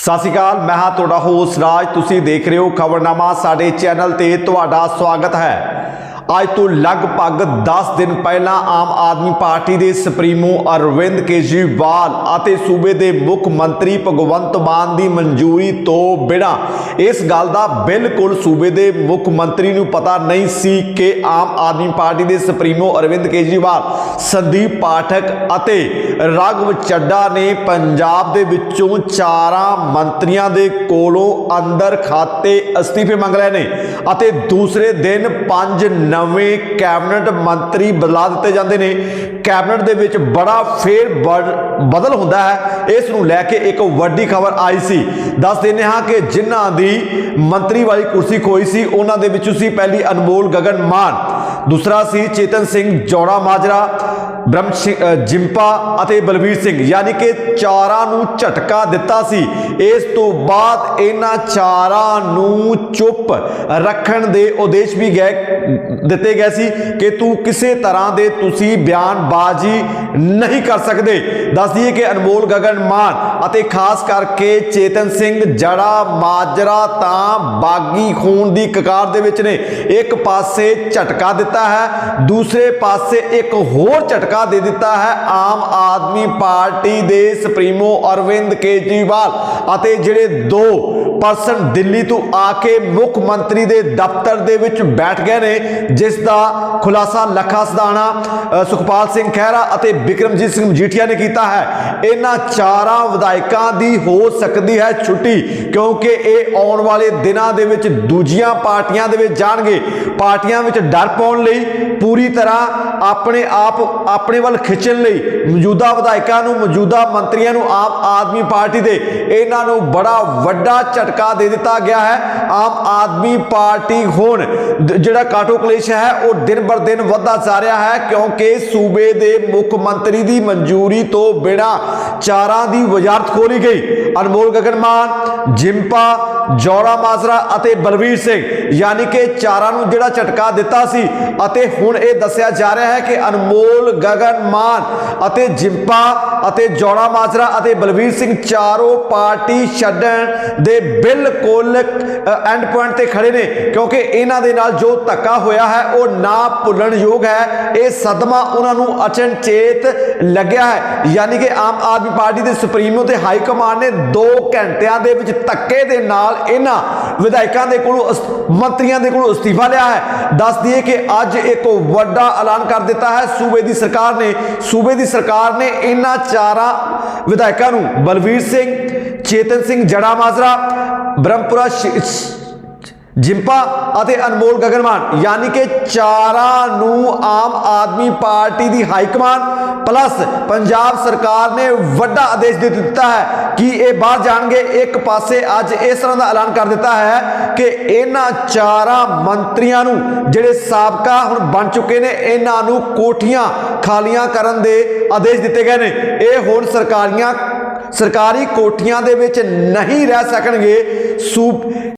ਸਤਿ ਸ਼੍ਰੀ ਅਕਾਲ, ਮੈਂ ਹਾਂ ਤੁਹਾਡਾ ਹੋਸਟ ਰਾਜ। ਤੁਸੀਂ ਦੇਖ ਰਹੇ ਹੋ ਖਬਰਨਾਮਾ, ਸਾਡੇ ਚੈਨਲ ਤੇ ਤੁਹਾਡਾ ਸਵਾਗਤ ਹੈ। ਅੱਜ ਤੋਂ ਲਗਭਗ 10 ਦਿਨ ਪਹਿਲਾਂ ਆਮ ਆਦਮੀ ਪਾਰਟੀ ਦੇ ਸੁਪਰੀਮੋ ਅਰਵਿੰਦ ਕੇਜਰੀਵਾਲ ਅਤੇ ਸੂਬੇ ਦੇ ਮੁੱਖ ਮੰਤਰੀ ਭਗਵੰਤ ਮਾਨ ਦੀ ਮਨਜ਼ੂਰੀ ਤੋਂ ਬਿਨਾਂ ਇਸ ਗੱਲ ਦਾ ਬਿਲਕੁਲ ਸੂਬੇ ਦੇ ਮੁੱਖ ਮੰਤਰੀ ਨੂੰ ਪਤਾ ਨਹੀਂ ਸੀ ਕਿ ਆਮ ਆਦਮੀ ਪਾਰਟੀ ਦੇ ਸੁਪਰੀਮੋ ਅਰਵਿੰਦ ਕੇਜਰੀਵਾਲ, ਸੰਦੀਪ ਪਾਠਕ ਅਤੇ ਰਾਘਵ ਚੱਡਾ ਨੇ ਪੰਜਾਬ ਦੇ ਵਿੱਚੋਂ ਚਾਰਾਂ ਮੰਤਰੀਆਂ ਦੇ ਕੋਲੋਂ ਅੰਦਰ ਖਾਤੇ ਅਸਤੀਫੇ ਮੰਗ ਲਏ ਨੇ ਅਤੇ ਦੂਸਰੇ ਦਿਨ ਪੰਜ ਨਵੇਂ ਕੈਬਨਿਟ ਮੰਤਰੀ ਬਦਲਾ ਦਿੱਤੇ ਜਾਂਦੇ ਨੇ। ਕੈਬਨਿਟ ਦੇ ਵਿੱਚ ਬੜਾ ਫੇਰ ਬਦਲ ਹੁੰਦਾ ਹੈ। ਇਸ ਨੂੰ ਲੈ ਕੇ ਇੱਕ ਵੱਡੀ ਖਬਰ ਆਈ ਸੀ। ਦੱਸ ਦਿੰਦੇ ਹਾਂ ਕਿ ਜਿਨ੍ਹਾਂ ਦੀ ਮੰਤਰੀ ਵਾਲੀ ਕੁਰਸੀ ਖੋਈ ਸੀ, ਉਹਨਾਂ ਦੇ ਵਿੱਚੋਂ ਸੀ ਪਹਿਲੀ ਅਨਮੋਲ ਗਗਨ ਮਾਨ। ਦੂਸਰਾ ਸੀ ਚੇਤਨ ਸਿੰਘ ਜੋੜਾ ਮਾਜਰਾ। ਬ੍ਰਹਮ ਜਿੰਪਾ ਅਤੇ ਬਲਵੀਰ ਸਿੰਘ, ਯਾਨੀ ਕਿ ਚਾਰਾਂ ਨੂੰ ਝਟਕਾ ਦਿੱਤਾ ਸੀ। ਇਸ ਤੋਂ ਬਾਅਦ ਇਹਨਾਂ ਚਾਰਾਂ ਨੂੰ ਚੁੱਪ ਰੱਖਣ ਦੇ ਉਦੇਸ਼ ਵੀ ਗਏ, ਦਿੱਤੇ ਗਏ ਸੀ ਕਿ ਤੂੰ ਕਿਸੇ ਤਰ੍ਹਾਂ ਦੇ ਤੁਸੀਂ ਬਿਆਨਬਾਜ਼ੀ ਨਹੀਂ ਕਰ ਸਕਦੇ। ਦੱਸ ਦਈਏ ਕਿ ਅਨਮੋਲ ਗਗਨ ਮਾਨ ਅਤੇ ਖਾਸ ਕਰਕੇ ਚੇਤਨ ਸਿੰਘ ਜੜਾ ਮਾਜਰਾ ਤਾਂ ਬਾਗੀ ਖੂਨ ਦੀ ਕਕਾਰ ਦੇ ਵਿੱਚ ਨੇ। ਇੱਕ ਪਾਸੇ ਝਟਕਾ ਦਿੱਤਾ ਹੈ, ਦੂਸਰੇ ਪਾਸੇ ਇੱਕ ਹੋਰ ਝਟਕਾ ਦੇ ਦਿੱਤਾ ਹੈ। ਆਮ ਆਦਮੀ ਪਾਰਟੀ ਦੇ ਸੁਪਰੀਮੋ ਅਰਵਿੰਦ ਕੇਜਰੀਵਾਲ ਅਤੇ ਜਿਹੜੇ ਦੋ ਪਰਸਨ ਦਿੱਲੀ ਤੋਂ ਆ ਕੇ ਮੁੱਖ ਮੰਤਰੀ ਦੇ ਦਫ਼ਤਰ ਦੇ ਵਿੱਚ ਬੈਠ ਗਏ ਨੇ, ਜਿਸ ਦਾ ਖੁਲਾਸਾ ਲੱਖਾ ਸਦਾਣਾ ਸੁਖਪਾਲ ਸਿੰਘ ਖਹਿਰਾ ਅਤੇ ਬਿਕਰਮਜੀਤ ਸਿੰਘ ਮਜੀਠੀਆ ਨੇ ਕੀਤਾ ਹੈ। ਇਹਨਾਂ ਚਾਰਾਂ ਵਿਧਾਇਕਾਂ ਦੀ ਹੋ ਸਕਦੀ ਹੈ ਛੁੱਟੀ, ਕਿਉਂਕਿ ਇਹ ਆਉਣ ਵਾਲੇ ਦਿਨਾਂ ਦੇ ਵਿੱਚ ਦੂਜੀਆਂ ਪਾਰਟੀਆਂ ਦੇ ਵਿੱਚ ਜਾਣਗੇ। ਪਾਰਟੀਆਂ ਵਿੱਚ ਡਰ ਪਾਉਣ ਲਈ, ਪੂਰੀ ਤਰ੍ਹਾਂ ਆਪਣੇ ਆਪ, ਆਪਣੇ ਵੱਲ ਖਿੱਚਣ ਲਈ ਮੌਜੂਦਾ ਵਿਧਾਇਕਾਂ ਨੂੰ, ਮੌਜੂਦਾ ਮੰਤਰੀਆਂ ਨੂੰ ਆਮ ਆਦਮੀ ਪਾਰਟੀ ਦੇ ਇਹਨਾਂ ਨੂੰ ਬੜਾ ਵੱਡਾ ਝਟਕਾ ਦੇ ਦਿੱਤਾ ਗਿਆ ਹੈ। ਆਮ ਆਦਮੀ ਪਾਰਟੀ ਹੋਣ ਜਿਹੜਾ ਕਾਟੋ ਕਲੇਸ਼ ਹੈ, ਉਹ ਦਿਨ ਬਰ ਦਿਨ ਵੱਧਦਾ ਜਾ ਰਿਹਾ ਹੈ, ਕਿਉਂਕਿ ਸੂਬੇ ਦੇ ਮੁੱਖ ਮੰਤਰੀ ਦੀ ਮਨਜ਼ੂਰੀ ਤੋਂ ਬਿਨਾਂ ਚਾਰਾਂ ਦੀ ਵਜ਼ਾਰਤ ਖੋਲੀ ਗਈ। ਅਨਮੋਲ ਗਗਨ ਮਾਨ ਜਿੰਪਾ ਜੌੜਾ ਮਾਜਰਾ ਅਤੇ ਬਲਵੀਰ ਸਿੰਘ, ਯਾਨੀ ਕਿ ਚਾਰਾਂ ਨੂੰ ਜਿਹੜਾ ਝਟਕਾ ਦਿੱਤਾ ਸੀ ਅਤੇ ਹੁਣ ਇਹ ਦੱਸਿਆ ਜਾ ਰਿਹਾ ਹੈ ਕਿ ਅਨਮੋਲ ਗਗਨ ਮਾਨ ਅਤੇ ਜਿੰਪਾ ਅਤੇ ਜੌੜਾ ਮਾਜਰਾ ਅਤੇ ਬਲਵੀਰ ਸਿੰਘ ਚਾਰੋਂ ਪਾਰਟੀ ਛੱਡਣ ਦੇ ਬਿਲਕੁਲ ਐਂਡ ਪੁਆਇੰਟ ਤੇ ਖੜੇ ਨੇ, ਕਿਉਂਕਿ ਇਹਨਾਂ ਦੇ ਨਾਲ ਜੋ ਧੱਕਾ ਹੋਇਆ ਹੈ, ਉਹ ਨਾ ਭੁੱਲਣਯੋਗ ਹੈ। ਇਹ ਸਦਮਾ ਉਹਨਾਂ ਨੂੰ ਅਚਨਚੇਤ ਲੱਗਿਆ ਹੈ। ਯਾਨੀ ਕਿ ਆਮ ਆਦਮੀ ਪਾਰਟੀ ਦੇ ਸੁਪਰੀਮੋ ਤੇ ਹਾਈ ਕਮਾਂਡ ਨੇ 2 ਘੰਟਿਆਂ ਦੇ ਵਿੱਚ ਧੱਕੇ ਦੇ ਨਾਲ ਇਹਨਾਂ ਵਿਧਾਇਕਾਂ ਦੇ ਕੋਲੋਂ ਮੰਤਰੀਆਂ ਦੇ ਕੋਲੋਂ ਅਸਤੀਫਾ ਲਿਆ ਹੈ। ਦੱਸ ਦਈਏ ਕਿ ਅੱਜ ਇੱਕ ਵੱਡਾ ਐਲਾਨ ਕਰ ਦਿੱਤਾ ਹੈ। ਸੂਬੇ ਦੀ ਸਰਕਾਰ ਨੇ, ਸੂਬੇ ਦੀ ਸਰਕਾਰ ਨੇ ਇਹਨਾਂ ਚਾਰਾਂ ਵਿਧਾਇਕਾਂ ਨੂੰ ਬਲਵੀਰ ਸਿੰਘ, ਚੇਤਨ ਸਿੰਘ ਜੜਾ ਮਾਜਰਾ ਬ੍ਰਹਮਪੁਰਾ ਜਿੰਪਾ ਅਤੇ ਅਨਮੋਲ ਗਗਨਮਾਨ, ਯਾਨੀ ਕਿ ਚਾਰਾਂ ਨੂੰ ਆਮ ਆਦਮੀ ਪਾਰਟੀ ਦੀ ਹਾਈ ਕਮਾਨ ਪਲੱਸ ਪੰਜਾਬ ਸਰਕਾਰ ਨੇ ਵੱਡਾ ਆਦੇਸ਼ ਦੇ ਦਿੱਤਾ ਹੈ ਕਿ ਇਹ ਬਾਹਰ ਜਾਣਗੇ, ਇੱਕ ਪਾਸੇ ਅੱਜ ਇਸ ਤਰ੍ਹਾਂ ਦਾ ਐਲਾਨ ਕਰ ਦਿੱਤਾ ਹੈ ਕਿ ਇਹਨਾਂ ਚਾਰਾਂ ਮੰਤਰੀਆਂ ਨੂੰ ਜਿਹੜੇ ਸਾਬਕਾ ਹੁਣ ਬਣ ਚੁੱਕੇ ਨੇ, ਇਹਨਾਂ ਨੂੰ ਕੋਠੀਆਂ ਖਾਲੀਆਂ ਕਰਨ ਦੇ ਆਦੇਸ਼ ਦਿੱਤੇ ਗਏ ਨੇ। ਇਹ ਹੁਣ ਸਰਕਾਰੀਆਂ, ਸਰਕਾਰੀ ਕੋਠੀਆਂ ਦੇ ਵਿੱਚ ਨਹੀਂ ਰਹਿ ਸਕਣਗੇ। ਸੂਬ